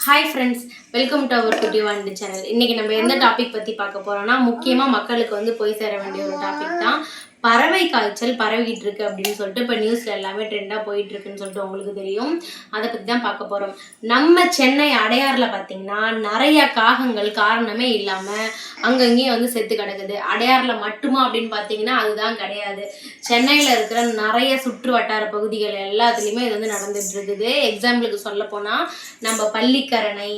Hi friends welcome to our குட்டி வாண்டி channel இன்னைக்கு நம்ம எந்த டாபிக் பற்றி பார்க்க போறோம்னா முக்கியமாக மக்களுக்கு வந்து போய் சேர வேண்டிய ஒரு டாபிக் தான். பறவை காய்ச்சல் பரவிக்கிட்டு இருக்கு அப்படின்னு சொல்லிட்டு இப்போ நியூஸில் எல்லாமே ட்ரெண்டாக போயிட்டு இருக்குன்னு சொல்லிட்டு உங்களுக்கு தெரியும். அதை பற்றி தான் பார்க்க போகிறோம் நம்ம சென்னை அடையாறில் பார்த்தீங்கன்னா நிறைய காகங்கள் காரணமே இல்லாமல் அங்கங்கேயும் வந்து செத்து கிடக்குது. அடையாறில் மட்டுமா அப்படின்னு பார்த்தீங்கன்னா அதுதான் கிடையாது. சென்னையில் இருக்கிற நிறைய சுற்று வட்டார பகுதிகள் எல்லாத்துலேயுமே இது வந்து நடந்துட்டு இருக்குது. எக்ஸாம்பிளுக்கு சொல்ல போனால் நம்ம பள்ளிக்கரணை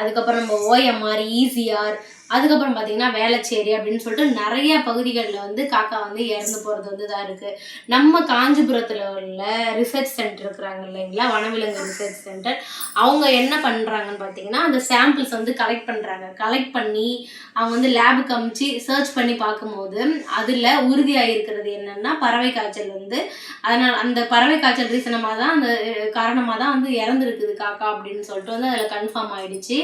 அதுக்கப்புறம் நம்ம ஓஎம்ஆர் ஈசிஆர் அதுக்கப்புறம் பார்த்தீங்கன்னா வேளச்சேரி அப்படின்னு சொல்லிட்டு நிறைய பகுதிகளில் வந்து காக்கா வந்து இறந்து போகிறது வந்து தான் இருக்குது நம்ம காஞ்சிபுரத்தில் உள்ள ரிசர்ச் சென்டர் இருக்கிறாங்க இல்லைங்களா? வனவிலங்கு ரிசர்ச் சென்டர் அவங்க என்ன பண்ணுறாங்கன்னு பார்த்தீங்கன்னா அந்த சாம்பிள்ஸ் வந்து கலெக்ட் பண்ணுறாங்க கலெக்ட் பண்ணி அவங்க வந்து லேபுக்கு அமுச்சு சர்ச் பண்ணி பார்க்கும்போது அதில் உறுதியாக இருக்கிறது என்னென்னா பறவை காய்ச்சல் வந்து அதனால் அந்த பறவை காய்ச்சல் ரீசனமாக தான் அந்த காரணமாக தான் வந்து இறந்துருக்குது காக்கா அப்படின்னு சொல்லிட்டு வந்து அதில் கன்ஃபார்ம் ஆகிடுச்சு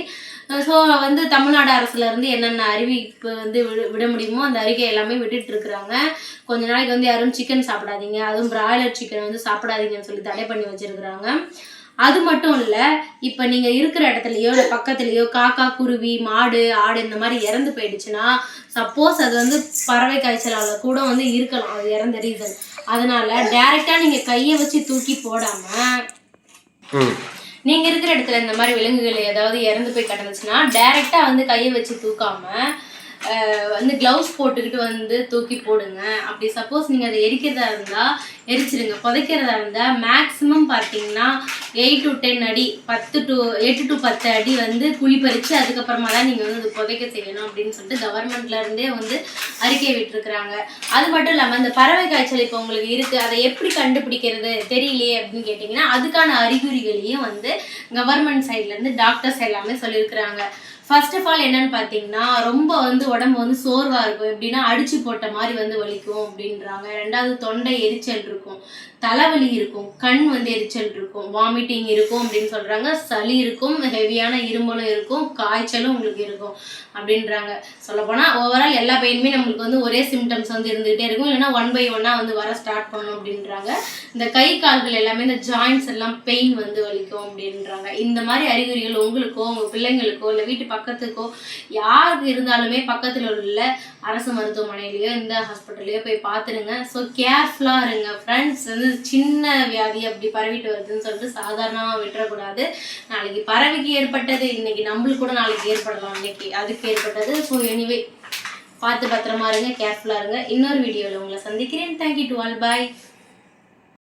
ஸோ வந்து தமிழ்நாடு அரசுலேருந்து என்னென்ன அறிவிப்பு வந்து விட விட முடியுமோ அந்த அறிக்கை எல்லாமே விட்டுட்டு இருக்கிறாங்க கொஞ்ச நாளைக்கு வந்து யாரும் சிக்கன் சாப்பிடாதீங்க. அதுவும் பிராய்லர் சிக்கன் வந்து சாப்பிடாதீங்கன்னு சொல்லி தடை பண்ணி வச்சிருக்கிறாங்க. அது மட்டும் இல்லை இப்போ நீங்கள் இருக்கிற இடத்துலையோ இல்லை பக்கத்துலேயோ காக்கா குருவி மாடு ஆடு இந்த மாதிரி இறந்து போயிடுச்சுன்னா சப்போஸ் அது வந்து பறவை காய்ச்சலால் கூட வந்து இருக்கலாம். அது இறந்த ரீசன் அதனால டைரெக்டாக நீங்கள் கையை வச்சு தூக்கி போடாமல் நீங்கள் நீங்க இருக்கிற இடத்துல இந்த மாதிரி விலங்குகள் ஏதாவது இறந்து போய் கிடந்துச்சுன்னா டைரெக்டாக வந்து கையை வச்சு தூக்காம வந்து க்ளவுஸ் போட்டுக்கிட்டு வந்து தூக்கி போடுங்க. அப்படி சப்போஸ் நீங்க அதை எரிக்கிறதா இருந்தா எரிச்சிடுங்க புதைக்கிறதா இருந்தா மேக்ஸிமம் பார்த்தீங்கன்னா எயிட் டு டென் அடி பத்து டு எட்டு டு பத்து அடி வந்து குழி பறித்து அதுக்கப்புறமா தான் நீங்கள் வந்து அது புதைக்க செய்யணும் அப்படின்னு சொல்லிட்டு கவர்மெண்ட்லேருந்தே வந்து அறிக்கை விட்டுருக்குறாங்க. அது மட்டும் இல்லாமல் இந்த பறவை காய்ச்சல் இப்போ உங்களுக்கு இருக்குது அதை எப்படி கண்டுபிடிக்கிறது தெரியலையே அப்படின்னு கேட்டிங்கன்னா அதுக்கான அறிகுறிகளையும் வந்து கவர்மெண்ட் சைட்லேருந்து டாக்டர்ஸ் எல்லாமே சொல்லியிருக்கிறாங்க. ஃபர்ஸ்ட் ஆஃப் ஆல் என்னன்னு பார்த்தீங்கன்னா ரொம்ப வந்து உடம்பு வந்து சோர்வாக இருக்கும். எப்படின்னா அடிச்சு போட்ட மாதிரி வந்து வலிக்கும் அப்படின்றாங்க. ரெண்டாவது தொண்டை எரிச்சல் இருக்கும். தலைவலி இருக்கும். கண் வந்து எரிச்சல் இருக்கும். வாமிட்டிங் இருக்கும் அப்படின்னு சொல்கிறாங்க சளி இருக்கும். ஹெவியான இருமலும் இருக்கும். காய்ச்சலும் உங்களுக்கு இருக்கும் அப்படின்றாங்க. சொல்லப்போனால் ஓவரால் எல்லா பெயினுமே நம்மளுக்கு வந்து ஒரே சிம்டம்ஸ் வந்து இருந்துகிட்டே இருக்கும். இல்லைன்னா ஒன் பை ஒன்னாக வந்து வர ஸ்டார்ட் பண்ணும் அப்படின்றாங்க. இந்த கை கால்கள் எல்லாமே இந்த ஜாயின்ஸ் எல்லாம் பெயின் வந்து வலிக்கும் அப்படின்றாங்க. இந்த மாதிரி அறிகுறிகள் உங்களுக்கோ உங்கள் பிள்ளைங்களுக்கோ இல்லை வீட்டு பக்கத்துக்கோ யாருக்கு இருந்தாலுமே பக்கத்தில் உள்ள அரசு மருத்துவமனையிலையோ இந்த ஹாஸ்பிட்டல்லையோ போய் பார்த்துருங்க. ஸோ கேர்ஃபுல்லாக இருங்க ஃப்ரெண்ட்ஸ் வந்து சின்ன வியாதி அப்படி பரவிட்டு வருதுன்னு சொல்லிட்டு சாதாரணமாக விட்டுறக்கூடாது. நாளைக்கு பறவைக்கு ஏற்பட்டது இன்னைக்கு நம்மளுக்கு கூட நாளைக்கு ஏற்படலாம். இன்னைக்கு அதுக்கு ஏற்பட்டது. ஸோ எனிவே பார்த்து பத்திரமா இருங்க கேர்ஃபுல்லாக இருங்க. இன்னொரு வீடியோவில் உங்களை சந்திக்கிறேன். Thank you to all bye